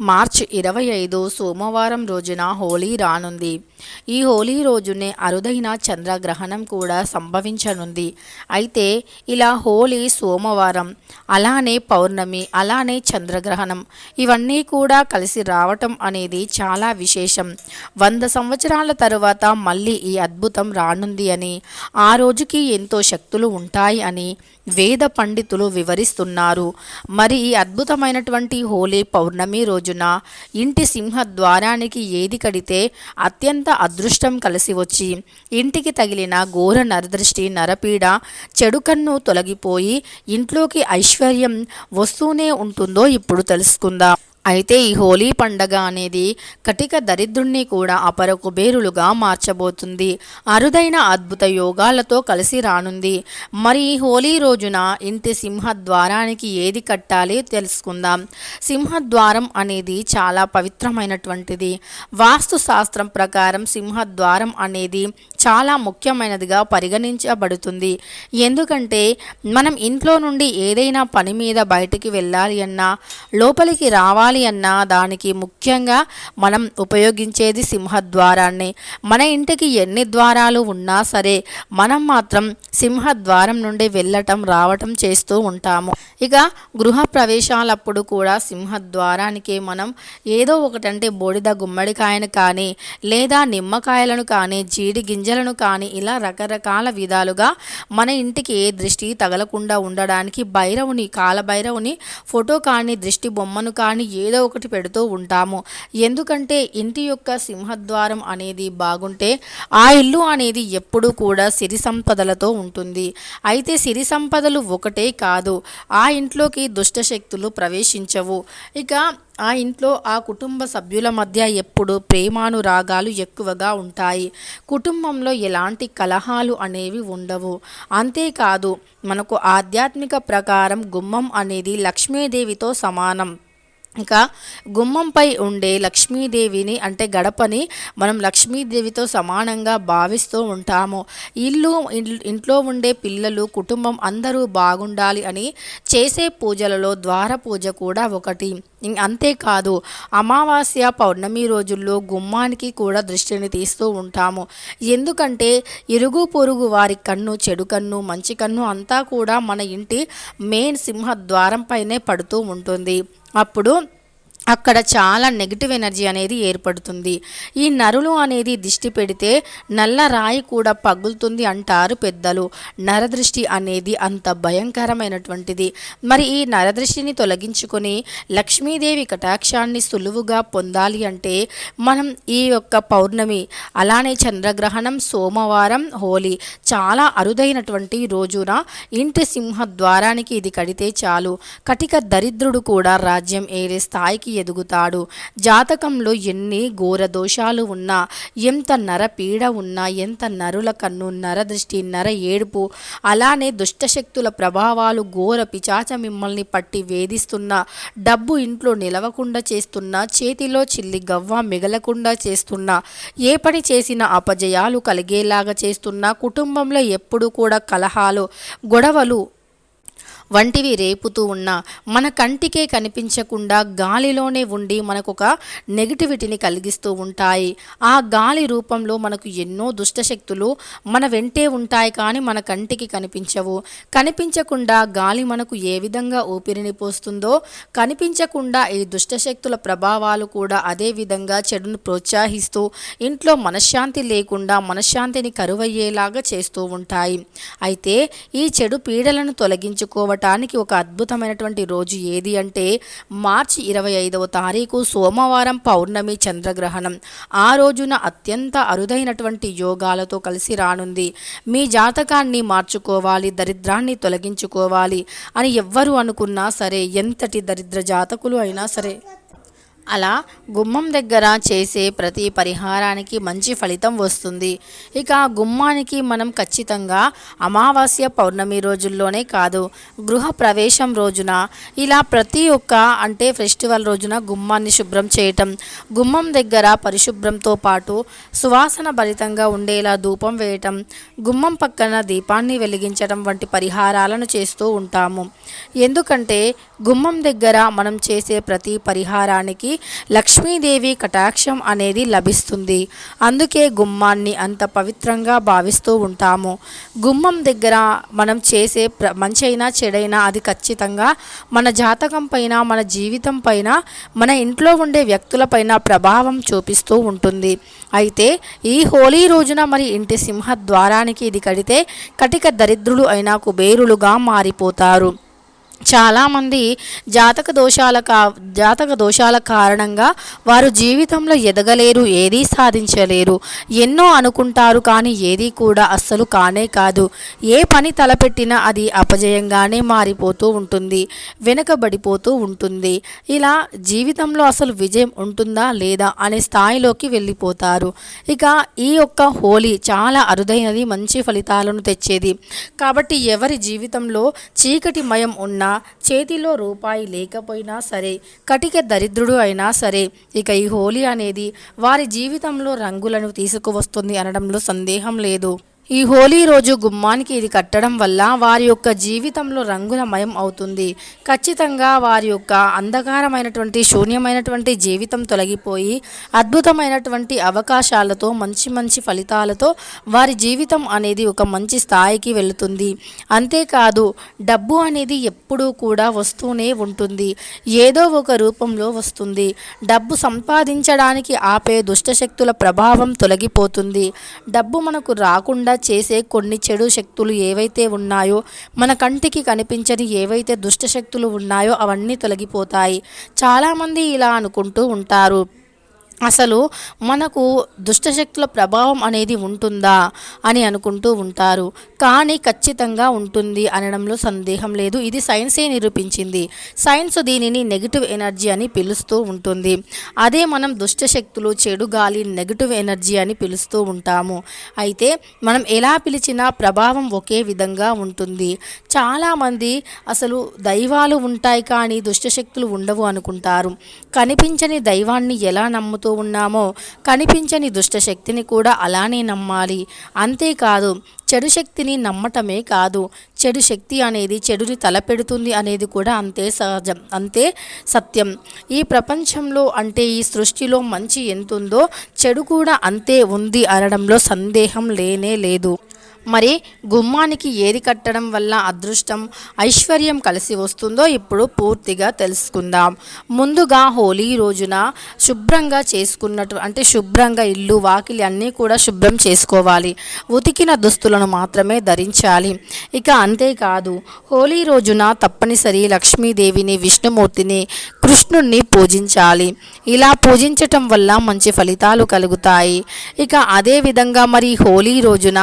మార్చి ఇరవై ఐదు సోమవారం రోజున హోలీ రానుంది. ఈ హోలీ రోజునే అరుదైన చంద్రగ్రహణం కూడా సంభవించనుంది. అయితే ఇలా హోలీ సోమవారం అలానే పౌర్ణమి అలానే చంద్రగ్రహణం ఇవన్నీ కూడా కలిసి రావటం అనేది చాలా విశేషం. వంద సంవత్సరాల తరువాత మళ్ళీ ఈ అద్భుతం రానుంది అని ఆ రోజుకి ఎంతో శక్తులు ఉంటాయి అని వేద పండితులు వివరిస్తున్నారు. మరి ఈ అద్భుతమైనటువంటి హోలీ పౌర్ణమి రోజు రోజున ఇంటి సింహ ద్వారానికి ఏది కడితే అత్యంత అదృష్టం కలిసి వచ్చి ఇంటికి తగిలిన ఘోర నరదృష్టి నరపీడ చెడు కన్ను తొలగిపోయి ఇంట్లోకి ఐశ్వర్యం వస్తూనే ఉంటుందో ఇప్పుడు తెలుసుకుందాం. అయితే ఈ హోలీ పండగ అనేది కటిక దరిద్రుణ్ణి కూడా అపర కుబేరులుగా మార్చబోతుంది. అరుదైన అద్భుత యోగాలతో కలిసి రానుంది. మరి ఈ హోలీ రోజున ఇంటి సింహద్వారానికి ఏది కట్టాలి తెలుసుకుందాం. సింహద్వారం అనేది చాలా పవిత్రమైనటువంటిది. వాస్తు శాస్త్రం ప్రకారం సింహద్వారం అనేది చాలా ముఖ్యమైనదిగా పరిగణించబడుతుంది. ఎందుకంటే మనం ఇంట్లో నుండి ఏదైనా పని మీద బయటికి వెళ్ళాలి అన్నా లోపలికి రావాలి అన్నా దానికి ముఖ్యంగా మనం ఉపయోగించేది సింహద్వారాన్ని. మన ఇంటికి ఎన్ని ద్వారాలు ఉన్నా సరే మనం మాత్రం సింహద్వారం నుండి వెళ్ళటం రావటం చేస్తూ ఉంటాము. ఇక గృహ ప్రవేశాలప్పుడు కూడా సింహద్వారానికి మనం ఏదో ఒకటంటే బూడిద గుమ్మడికాయను కానీ లేదా నిమ్మకాయలను కానీ జీడి గింజలను కానీ ఇలా రకరకాల విధాలుగా మన ఇంటికి ఏ దృష్టి తగలకుండా ఉండడానికి భైరవుని కాలభైరవుని ఫోటో కానీ దృష్టి బొమ్మను కానీ ఏదో ఒకటి పెడుతూ ఉంటాము. ఎందుకంటే ఇంటి యొక్క సింహద్వారం అనేది బాగుంటే ఆ ఇల్లు అనేది ఎప్పుడూ కూడా సిరి సంపదలతో ఉంటుంది. అయితే సిరి సంపదలు ఒకటే కాదు ఆ ఇంట్లోకి దుష్టశక్తులు ప్రవేశించవు. ఇక ఆ ఇంట్లో ఆ కుటుంబ సభ్యుల మధ్య ఎప్పుడు ప్రేమానురాగాలు ఎక్కువగా ఉంటాయి. కుటుంబంలో ఎలాంటి కలహాలు అనేవి ఉండవు. అంతేకాదు మనకు ఆధ్యాత్మిక ప్రకారం గుమ్మం అనేది లక్ష్మీదేవితో సమానం. ఇక గుమ్మంపై ఉండే లక్ష్మీదేవిని అంటే గడపని మనం లక్ష్మీదేవితో సమానంగా భావిస్తూ ఉంటాము. ఇల్లు ఇంట్లో ఉండే పిల్లలు కుటుంబం అందరూ బాగుండాలి అని చేసే పూజలలో ద్వార పూజ కూడా ఒకటి. అంతేకాదు అమావాస్య పౌర్ణమి రోజుల్లో గుమ్మానికి కూడా దృష్టిని తీస్తూ ఉంటాము. ఎందుకంటే ఇరుగు పొరుగు వారి కన్ను చెడు కన్ను మంచి కన్ను అంతా కూడా మన ఇంటి మెయిన్ సింహ ద్వారం పైనే పడుతూ ఉంటుంది. అప్పుడు అక్కడ చాలా నెగిటివ్ ఎనర్జీ అనేది ఏర్పడుతుంది. ఈ నరులు అనేది దిష్టి పెడితే నల్ల రాయి కూడా పగులుతుంది అంటారు పెద్దలు. నరదృష్టి అనేది అంత భయంకరమైనటువంటిది. మరి ఈ నరదృష్టిని తొలగించుకొని లక్ష్మీదేవి కటాక్షాన్ని సులువుగా పొందాలి అంటే మనం ఈ యొక్క పౌర్ణమి అలానే చంద్రగ్రహణం సోమవారం హోలీ చాలా అరుదైనటువంటి రోజున ఇంటి సింహ ద్వారానికి ఇది కడితే చాలు. కటిక దరిద్రుడు కూడా రాజ్యం ఏరే స్థాయికి ఎదుగుతాడు. జాతకంలో ఎన్ని ఘోర దోషాలు ఉన్నా ఎంత నర పీడ ఉన్నా ఎంత నరుల కన్ను నర దృష్టి నర ఏడుపు అలానే దుష్టశక్తుల ప్రభావాలు ఘోర పిచాచ మిమ్మల్ని పట్టి వేధిస్తున్న డబ్బు ఇంట్లో నిలవకుండా చేస్తున్నా చేతిలో చిల్లి గవ్వ మిగలకుండా చేస్తున్నా ఏ పని చేసినా అపజయాలు కలిగేలాగా చేస్తున్నా కుటుంబంలో ఎప్పుడు కూడా కలహాలు గొడవలు వంటివి రేపుతూ ఉన్న మన కంటికే కనిపించకుండా గాలిలోనే ఉండి మనకు ఒక నెగిటివిటీని కలిగిస్తూ ఉంటాయి. ఆ గాలి రూపంలో మనకు ఎన్నో దుష్టశక్తులు మన వెంటే ఉంటాయి కానీ మన కంటికి కనిపించవు. కనిపించకుండా గాలి మనకు ఏ విధంగా ఊపిరిని పోస్తుందో కనిపించకుండా ఈ దుష్టశక్తుల ప్రభావాలు కూడా అదే విధంగా చెడును ప్రోత్సహిస్తూ ఇంట్లో మనశ్శాంతి లేకుండా మనశ్శాంతిని కరువయ్యేలాగా చేస్తూ ఉంటాయి. అయితే ఈ చెడు పీడలను తొలగించుకోవడం అవ్వటానికి ఒక అద్భుతమైనటువంటి రోజు ఏది అంటే మార్చి ఇరవై ఐదవ తారీఖు సోమవారం పౌర్ణమి చంద్రగ్రహణం. ఆ రోజున అత్యంత అరుదైనటువంటి యోగాలతో కలిసి రానుంది. మీ జాతకాన్ని మార్చుకోవాలి దరిద్రాన్ని తొలగించుకోవాలి అని ఎవ్వరు అనుకున్నా సరే ఎంతటి దరిద్ర జాతకులు అయినా సరే అలా గుమ్మం దగ్గర చేసే ప్రతి పరిహారానికి మంచి ఫలితం వస్తుంది. ఇక గుమ్మానికి మనం ఖచ్చితంగా అమావాస్య పౌర్ణమి రోజుల్లోనే కాదు గృహ ప్రవేశం రోజున ఇలా ప్రతి ఒక్క అంటే ఫెస్టివల్ రోజున గుమ్మాన్ని శుభ్రం చేయటం గుమ్మం దగ్గర పరిశుభ్రంతో పాటు సువాసన భరితంగా ఉండేలా ధూపం వేయటం గుమ్మం పక్కన దీపాన్ని వెలిగించడం వంటి పరిహారాలను చేస్తూ ఉంటాము. ఎందుకంటే గుమ్మం దగ్గర మనం చేసే ప్రతి పరిహారానికి లక్ష్మీదేవి కటాక్షం అనేది లభిస్తుంది. అందుకే గుమ్మాన్ని అంత పవిత్రంగా భావిస్తూ ఉంటాము. గుమ్మం దగ్గర మనం చేసే ప్ర మంచైనా చెడైనా అది ఖచ్చితంగా మన జాతకం పైన మన జీవితం పైన మన ఇంట్లో ఉండే వ్యక్తులపైన ప్రభావం చూపిస్తూ ఉంటుంది. అయితే ఈ హోలీ రోజున మరి ఇంటి సింహ ద్వారానికి ఇది కడితే కటిక దరిద్రులు అయిన కుబేరులుగా మారిపోతారు. చాలామంది జాతక దోషాల కా జాతక దోషాల కారణంగా వారు జీవితంలో ఎదగలేరు ఏదీ సాధించలేరు. ఎన్నో అనుకుంటారు కానీ ఏదీ కూడా అస్సలు కానే కాదు. ఏ పని తలపెట్టినా అది అపజయంగానే మారిపోతూ ఉంటుంది వెనుకబడిపోతూ ఉంటుంది. ఇలా జీవితంలో అసలు విజయం ఉంటుందా లేదా అనే స్థాయిలోకి వెళ్ళిపోతారు. ఇక ఈ యొక్క హోలీ చాలా అరుదైనది మంచి ఫలితాలను తెచ్చేది. కాబట్టి ఎవరి జీవితంలో చీకటి మయం అయినా చేతిలో రూపాయి లేకపోయినా సరే కటిక దరిద్రుడు అయినా సరే ఇక ఈ హోలీ అనేది వారి జీవితంలో రంగులను తీసుకువస్తుంది అనడంలో సందేహం లేదు. ఈ హోలీ రోజు గుమ్మానికి ఇది కట్టడం వల్ల వారి యొక్క జీవితంలో రంగులమయం అవుతుంది. ఖచ్చితంగా వారి యొక్క అంధకారమైనటువంటి శూన్యమైనటువంటి జీవితం తొలగిపోయి అద్భుతమైనటువంటి అవకాశాలతో మంచి మంచి ఫలితాలతో వారి జీవితం అనేది ఒక మంచి స్థాయికి వెళుతుంది. అంతేకాదు డబ్బు అనేది ఎప్పుడూ కూడా వస్తూనే ఉంటుంది. ఏదో ఒక రూపంలో వస్తుంది. డబ్బు సంపాదించడానికి ఆపే దుష్టశక్తుల ప్రభావం తొలగిపోతుంది. డబ్బు మనకు రాకుండా చేసే కొన్ని చెడు శక్తులు ఏవైతే ఉన్నాయో మన కంటికి కనిపించని ఏవైతే దుష్ట శక్తులు ఉన్నాయో అవన్నీ తొలగిపోతాయి. చాలామంది ఇలా అనుకుంటూ ఉంటారు. అసలు మనకు దుష్టశక్తుల ప్రభావం అనేది ఉంటుందా అని అనుకుంటూ ఉంటారు. కానీ ఖచ్చితంగా ఉంటుంది అనడంలో సందేహం లేదు. ఇది సైన్సే నిరూపించింది. సైన్స్ దీనిని నెగిటివ్ ఎనర్జీ అని పిలుస్తూ ఉంటుంది. అదే మనం దుష్టశక్తులు చెడు గాలి నెగిటివ్ ఎనర్జీ అని పిలుస్తూ ఉంటాము. అయితే మనం ఎలా పిలిచినా ప్రభావం ఒకే విధంగా ఉంటుంది. చాలామంది అసలు దైవాలు ఉంటాయి కానీ దుష్టశక్తులు ఉండవు అనుకుంటారు. కనిపించని దైవాన్ని ఎలా నమ్ముతూ ఉన్నామో కనిపించని దుష్టశక్తిని కూడా అలానే నమ్మాలి. అంతేకాదు చెడు శక్తిని నమ్మటమే కాదు చెడు శక్తి అనేది చెడుని తలపెడుతుంది అనేది కూడా అంతే సహజం అంతే సత్యం. ఈ ప్రపంచంలో అంటే ఈ సృష్టిలో మంచి ఎంతుందో చెడు కూడా అంతే ఉంది అనడంలో సందేహం లేనే లేదు. మరి గుమ్మానికి ఏది కట్టడం వల్ల అదృష్టం ఐశ్వర్యం కలిసి వస్తుందో ఇప్పుడు పూర్తిగా తెలుసుకుందాం. ముందుగా హోలీ రోజున శుభ్రంగా చేసుకున్నట్టు అంటే శుభ్రంగా ఇల్లు వాకిలి అన్నీ కూడా శుభ్రం చేసుకోవాలి. ఉతికిన దుస్తులను మాత్రమే ధరించాలి. ఇక అంతేకాదు హోలీ రోజున తప్పనిసరి లక్ష్మీదేవిని విష్ణుమూర్తిని కృష్ణుణ్ణి పూజించాలి. ఇలా పూజించటం వల్ల మంచి ఫలితాలు కలుగుతాయి. ఇక అదే విధంగా మరి హోలీ రోజున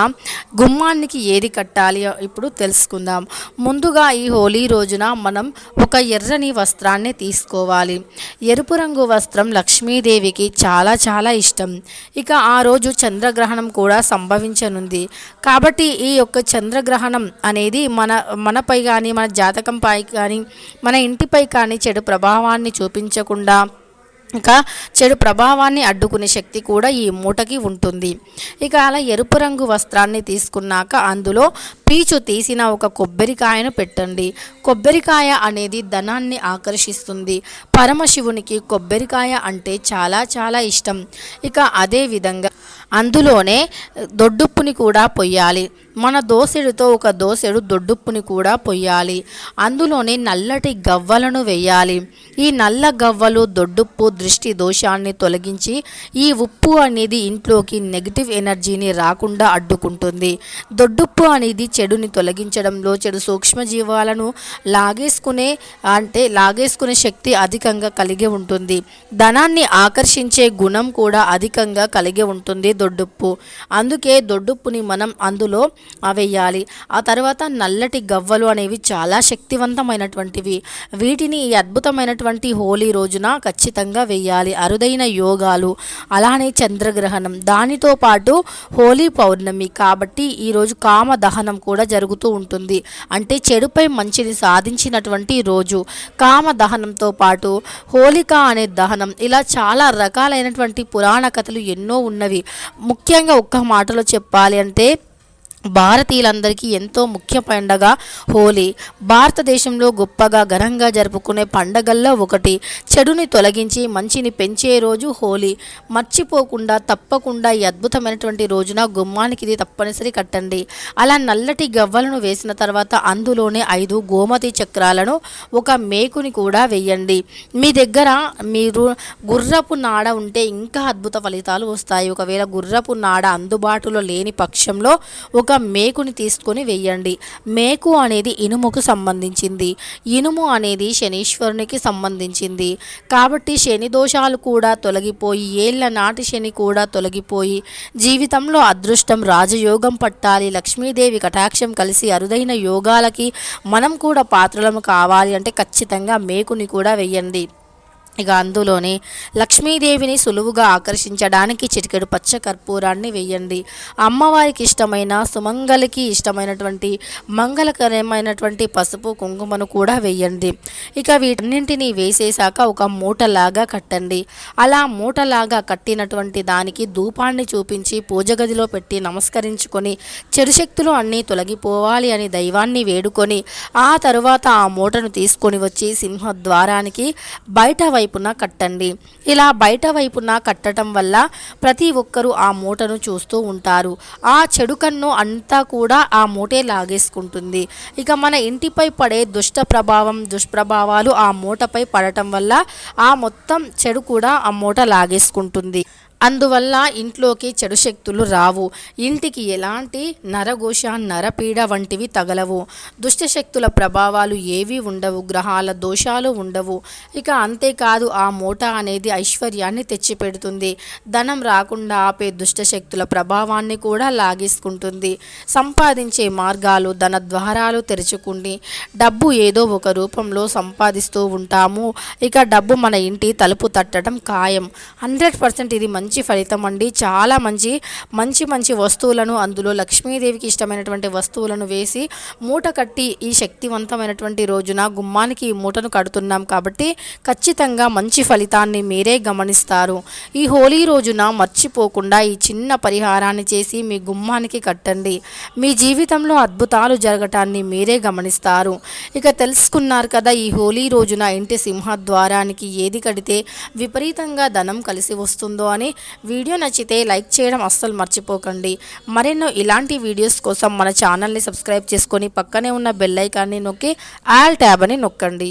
గుమ్మానికి ఏది కట్టాలి ఇప్పుడు తెలుసుకుందాం. ముందుగా ఈ హోలీ రోజున మనం ఒక ఎర్రని వస్త్రాన్ని తీసుకోవాలి. ఎరుపు రంగు వస్త్రం లక్ష్మీదేవికి చాలా చాలా ఇష్టం. ఇక ఆ రోజు చంద్రగ్రహణం కూడా సంభవించనుంది. కాబట్టి ఈ యొక్క చంద్రగ్రహణం అనేది మన మనపై కానీ మన జాతకంపై కానీ మన ఇంటిపై కానీ చెడు ప్రభావాన్ని చూపించకుండా ఇంకా చెడు ప్రభావాన్ని అడ్డుకునే శక్తి కూడా ఈ మూటకి ఉంటుంది. ఇక అలా ఎరుపు రంగు వస్త్రాన్ని తీసుకున్నాక అందులో పీచు తీసిన ఒక కొబ్బరికాయను పెట్టండి. కొబ్బరికాయ అనేది ధనాన్ని ఆకర్షిస్తుంది. పరమశివునికి కొబ్బరికాయ అంటే చాలా చాలా ఇష్టం. ఇక అదే విధంగా అందులోనే దొడ్డుప్పుని కూడా పొయ్యాలి. మన దోసెడుతో ఒక దోసెడు దొడ్డుప్పుని కూడా పొయ్యాలి. అందులోనే నల్లటి గవ్వలను వేయాలి. ఈ నల్ల గవ్వలు దొడ్డుప్పు దృష్టి దోషాన్ని తొలగించి ఈ ఉప్పు అనేది ఇంట్లోకి నెగిటివ్ ఎనర్జీని రాకుండా అడ్డుకుంటుంది. దొడ్డుప్పు అనేది చెడుని తొలగించడంలో చెడు సూక్ష్మజీవాలను లాగేసుకునే అంటే లాగేసుకునే శక్తి అధికంగా కలిగి ఉంటుంది. ధనాన్ని ఆకర్షించే గుణం కూడా అధికంగా కలిగి ఉంటుంది దొడ్డుప్పు. అందుకే దొడ్డుప్పుని మనం అందులో వేయాలి ఆ తర్వాత నల్లటి గవ్వలు అనేవి చాలా శక్తివంతమైనటువంటివి. వీటిని ఈ అద్భుతమైనటువంటి హోలీ రోజున ఖచ్చితంగా వేయాలి. అరుదైన యోగాలు అలానే చంద్రగ్రహణం దానితో పాటు హోలీ పౌర్ణమి. కాబట్టి ఈరోజు కామ దహనం కూడా జరుగుతూ ఉంటుంది. అంటే చెడుపై మంచిని సాధించినటువంటి రోజు. కామ దహనంతో పాటు హోలిక అనే దహనం. ఇలా చాలా రకాలైనటువంటి పురాణ కథలు ఎన్నో ఉన్నవి. ముఖ్యంగా ఒక్క మాటలో చెప్పాలి అంటే భారతీయులందరికీ ఎంతో ముఖ్య పండగ హోలీ. భారతదేశంలో గొప్పగా ఘనంగా జరుపుకునే పండగల్లో ఒకటి. చెడుని తొలగించి మంచిని పెంచే రోజు హోలీ. మర్చిపోకుండా తప్పకుండా ఈ అద్భుతమైనటువంటి రోజున గుమ్మానికి ఇది తప్పనిసరి కట్టండి. అలా నల్లటి గవ్వలను వేసిన తర్వాత అందులోనే ఐదు గోమతి చక్రాలను ఒక మేకుని కూడా వేయండి. మీ దగ్గర మీరు గుర్రపు నాడ ఉంటే ఇంకా అద్భుత ఫలితాలు వస్తాయి. ఒకవేళ గుర్రపు నాడ అందుబాటులో లేని పక్షంలో ఒక మేకుని తీసుకొని వెయ్యండి మేకు అనేది ఇనుముకు సంబంధించింది. ఇనుము అనేది శనీశ్వరునికి సంబంధించింది. కాబట్టి శని దోషాలు కూడా తొలగిపోయి ఏళ్ళ నాటి శని కూడా తొలగిపోయి జీవితంలో అదృష్టం రాజయోగం పట్టాలి లక్ష్మీదేవి కటాక్షం కలిసి అరుదైన యోగాలకి మనం కూడా పాత్రలము కావాలి అంటే ఖచ్చితంగా మేకుని కూడా వెయ్యండి ఇక అందులోనే లక్ష్మీదేవిని సులువుగా ఆకర్షించడానికి చిటికెడు పచ్చ కర్పూరాన్ని వేయండి. అమ్మవారికి ఇష్టమైన సుమంగలికి ఇష్టమైనటువంటి మంగళకరమైనటువంటి పసుపు కుంకుమను కూడా వేయండి. ఇక వీటన్నింటినీ వేసేసాక ఒక మూటలాగా కట్టండి. అలా మూటలాగా కట్టినటువంటి దానికి ధూపాన్ని చూపించి పూజ గదిలో పెట్టి నమస్కరించుకొని చెరుశక్తులు అన్నీ తొలగిపోవాలి అని దైవాన్ని వేడుకొని ఆ తరువాత ఆ మూటను తీసుకొని వచ్చి సింహద్వారానికి బయట వైపున కట్టండి. ఇలా బయట వైపున కట్టడం వల్ల ప్రతి ఒక్కరూ ఆ మూటను చూస్తూ ఉంటారు. ఆ చెడు కన్ను అంతా కూడా ఆ మూటే లాగేసుకుంటుంది. ఇక మన ఇంటిపై పడే దుష్ట ప్రభావం దుష్ప్రభావాలు ఆ మూటపై పడటం వల్ల ఆ మొత్తం చెడు కూడా ఆ మూట లాగేసుకుంటుంది. అందువల్ల ఇంట్లోకి చెడు శక్తులు రావు. ఇంటికి ఎలాంటి నరఘోష నరపీడ వంటివి తగలవు. దుష్టశక్తుల ప్రభావాలు ఏవి ఉండవు. గ్రహాల దోషాలు ఉండవు. ఇక అంతేకాదు ఆ మూట అనేది ఐశ్వర్యాన్ని తెచ్చిపెడుతుంది. ధనం రాకుండా ఆపే దుష్టశక్తుల ప్రభావాన్ని కూడా లాగేసుకుంటుంది. సంపాదించే మార్గాలు ధన ద్వారాలు తెరుచుకుండి డబ్బు ఏదో ఒక రూపంలో సంపాదిస్తూ ఉంటాము. ఇక డబ్బు మన ఇంటి తలుపు తట్టడం ఖాయం. హండ్రెడ్ పర్సెంట్ ఇది మంచి మంచి ఫలితం అండి. చాలా మంచి మంచి మంచి వస్తువులను అందులో లక్ష్మీదేవికి ఇష్టమైనటువంటి వస్తువులను వేసి మూట కట్టి ఈ శక్తివంతమైనటువంటి రోజున గుమ్మానికి ఈ మూటను కడుతున్నాం కాబట్టి ఖచ్చితంగా మంచి ఫలితాన్ని మీరే గమనిస్తారు. ఈ హోలీ రోజున మర్చిపోకుండా ఈ చిన్న పరిహారాన్ని చేసి మీ గుమ్మానికి కట్టండి. మీ జీవితంలో అద్భుతాలు జరగటాన్ని మీరే గమనిస్తారు. ఇక తెలుసుకున్నారు కదా ఈ హోలీ రోజున ఇంటి సింహద్వారానికి ఏది కడితే విపరీతంగా ధనం కలిసి వస్తుందో అని వీడియో నచ్చితే లైక్ చేయడం అస్సలు మర్చిపోకండి. మరెన్నో ఇలాంటి వీడియోస్ కోసం మన ఛానల్ని సబ్స్క్రైబ్ చేసుకొని పక్కనే ఉన్న బెల్ ఐకాన్ని నొక్కి ఆల్ ట్యాబ్ అని నొక్కండి.